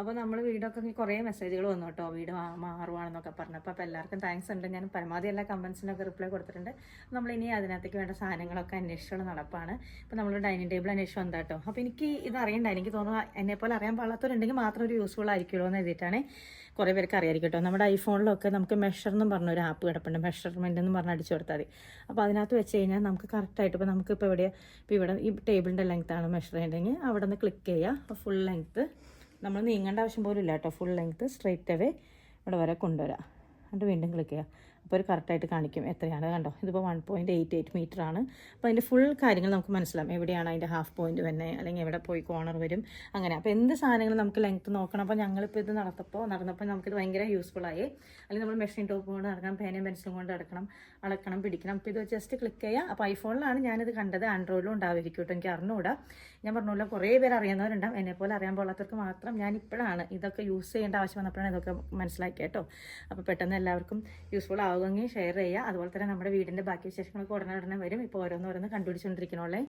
അപ്പോൾ നമ്മൾ വീടൊക്കെ കുറേ മെസ്സേജുകൾ വന്നു കേട്ടോ. വീട് മാറുവാണെന്നൊക്കെ പറഞ്ഞു. അപ്പോൾ എല്ലാവർക്കും താങ്ക്സ് ഉണ്ട്. ഞാൻ പരമാവധി എല്ലാ കമൻസിനൊക്കെ റിപ്ലൈ കൊടുത്തിട്ടുണ്ട്. നമ്മൾ ഇനി അതിനകത്തേക്ക് വേണ്ട സാധനങ്ങളൊക്കെ അന്വേഷിച്ചുള്ള നടപ്പാണ്. ഇപ്പോൾ നമ്മൾ ഡൈനിങ് ടേബിൾ അന്വേഷിച്ച് വന്നത് കേട്ടോ. അപ്പോൾ എനിക്ക് ഇത് അറിയണ്ട എനിക്ക് തോന്നുന്നു എന്നെപ്പോലെ പോലെ അറിയാൻ പാടാത്തവരുണ്ടെങ്കിൽ മാത്രം ഒരു യൂസ്ഫുൾ ആയിരിക്കുമല്ലോ എന്ന് എഴുതിയിട്ടാണ് കുറേ പേർക്ക് അറിയായിരിക്കും കേട്ടോ. നമ്മുടെ ഐഫോണിലൊക്കെ നമുക്ക് മെഷർ എന്നും പറഞ്ഞ ഒരു ആപ്പ് കിടപ്പുണ്ട്. മെഷർമെന്റ് എന്ന് പറഞ്ഞ് അടിച്ചു കൊടുത്താൽ മതി. അപ്പോൾ അതിനകത്ത് വെച്ച് കഴിഞ്ഞാൽ നമുക്ക് കറക്റ്റായിട്ട് ഇപ്പോൾ നമുക്കിപ്പോൾ ഇവിടെ ഇപ്പോൾ ഇവിടെ ഈ ടേബിളിന്റെ ലെങ്ത്താണ് മെഷർ ചെയ്യേണ്ടതെങ്കിൽ അവിടെ നിന്ന് ക്ലിക്ക് ചെയ്യുക ഫുൾ ലെങ്ത്ത് നമ്മൾ നീങ്ങേണ്ട ആവശ്യം പോലും ഇല്ല കേട്ടോ. ഫുൾ ലെങ്ത്ത് സ്ട്രെയിറ്റ് അവേ ഇവിടെ വരെ കൊണ്ടുവരാം. എന്നിട്ട് വീണ്ടും ക്ലിക്ക് ചെയ്യുക അപ്പോൾ ഒരു കറക്റ്റായിട്ട് കാണിക്കും. എത്രയാണ് കണ്ടോ? ഇതിപ്പോൾ one point eight eight meter ആണ്. അപ്പോൾ അതിന്റെ ഫുൾ കാര്യങ്ങൾ നമുക്ക് മനസ്സിലാവും. എവിടെയാണ് അതിന്റെ ഹാഫ് പോയിന്റ് വരുന്നത് അല്ലെങ്കിൽ എവിടെ പോയി കോർണർ വരും? അങ്ങനെ. അപ്പോൾ എന്ത് സാധനങ്ങൾ നമുക്ക് ലെങ്ത്ത് നോക്കണം? അപ്പോൾ ഞങ്ങളിപ്പോൾ ഇത് നടത്തപ്പോൾ നടന്നപ്പോൾ നമുക്കിത് ഭയങ്കര യൂസ്ഫുൾ ആയി. അല്ലെങ്കിൽ നമ്മൾ മെഷീൻ ടോപ്പ് കൊണ്ട് നടക്കണം പേനയും പെൻസിലും കൊണ്ട് നടക്കണം അളക്കണം പിടിക്കണം. അപ്പോൾ ഇത് ജസ്റ്റ് ക്ലിക്ക് ചെയ്യുക അപ്പോൾ ഐഫോണിലാണ് ഞാനിത് കണ്ടത്. ആൻഡ്രോയിഡിലും ഉണ്ടാവുമായിരിക്കും കേട്ടോ. എനിക്ക് അറിഞ്ഞുകൂടാ. ഞാൻ പറഞ്ഞല്ലോ കുറേ പേര് അറിയുന്നവരുണ്ടാവും. എന്നെപ്പോലെ അറിയാൻ പോകാത്തവർക്ക് മാത്രം ഞാൻ ഇപ്പോഴാണ് ഇതൊക്കെ യൂസ് ചെയ്യേണ്ട ആവശ്യം വന്നപ്പോഴാണ് ഇതൊക്കെ മനസ്സിലാക്കിയ കേട്ടോ. അപ്പോൾ പെട്ടെന്ന് എല്ലാവർക്കും യൂസ്ഫുൾ ആവുമെങ്കിൽ ഷെയർ ചെയ്യുക. അതുപോലെ തന്നെ നമ്മുടെ വീടിന്റെ ബാക്കി വിശേഷങ്ങളൊക്കെ ഉടനെ ഉടനെ വരും. ഇപ്പോൾ ഓരോന്നോരോന്ന് കണ്ടുപിടിച്ചുകൊണ്ടിരിക്കണോളേ